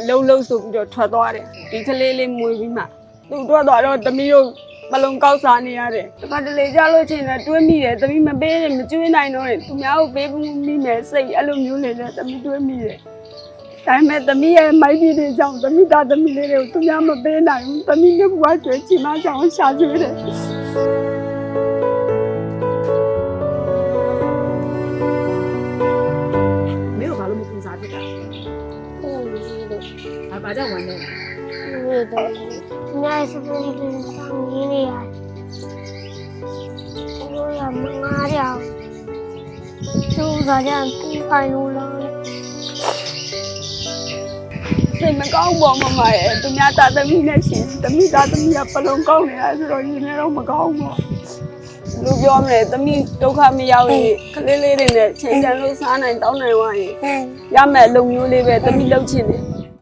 အလုံးလုံးဆိုပြီးတော့ထွက်သွားတယ်ဒီကလေးလေးမွေးပြီးမှသူထွက်သွားတော့သမီးတို့မလုံကောက်စားနေရတယ်တခါတလေကြလို့ချင်းလည်းတွေးမိတယ်သမီးမပေးရင်မကျွေးနိုင်တော့ရင်သူများကိုပေးဖို့မိမယ်စိတ်အဲ့လိုမျိုးနေတယ်သမီးတွေးမိတယ်ဒါပေမဲ့သမီးရဲ့မိုက်ပြည်တွေကြောင့်သမီးသားသမီးလေးတွေကိုသူများမပေးနိုင်ဘူးသမီးတို့ဘဝကျွေးချင်မှကြောင့်ရှာကျွေးတယ်မင်းတို့ဘာလို့မပူစားဖြစ်တာ ဟုတ်လို့ဘာဘာကြောင့်ဝမ်းနေလဲဒီတော့ညစပင်းပင်းတောင်းရင်းနေရတယ်ဘိုးရမငားရအောင်သူစားကြပြီးခိုင်းလို့လားစိတ်မကောင်းပေါ်မှာမရဲ့သူများသားသမီးနဲ့ရှင်သမီးသားသမီးကပလုံကောင်းနေတာဆိုတော့ရင်လည်းတော့မကောင်းဘူး လူပြောမလဲသမီးဒုက္ခမရောက်ရင်ကလေးလေးတွေနဲ့ချိန်ချင်လို့စားနိုင်တောင်းနိုင်သွားရင်ဟဲ့ရမယ်အလုံမျိုးလေးပဲသမီးလှုပ်ချင်တယ်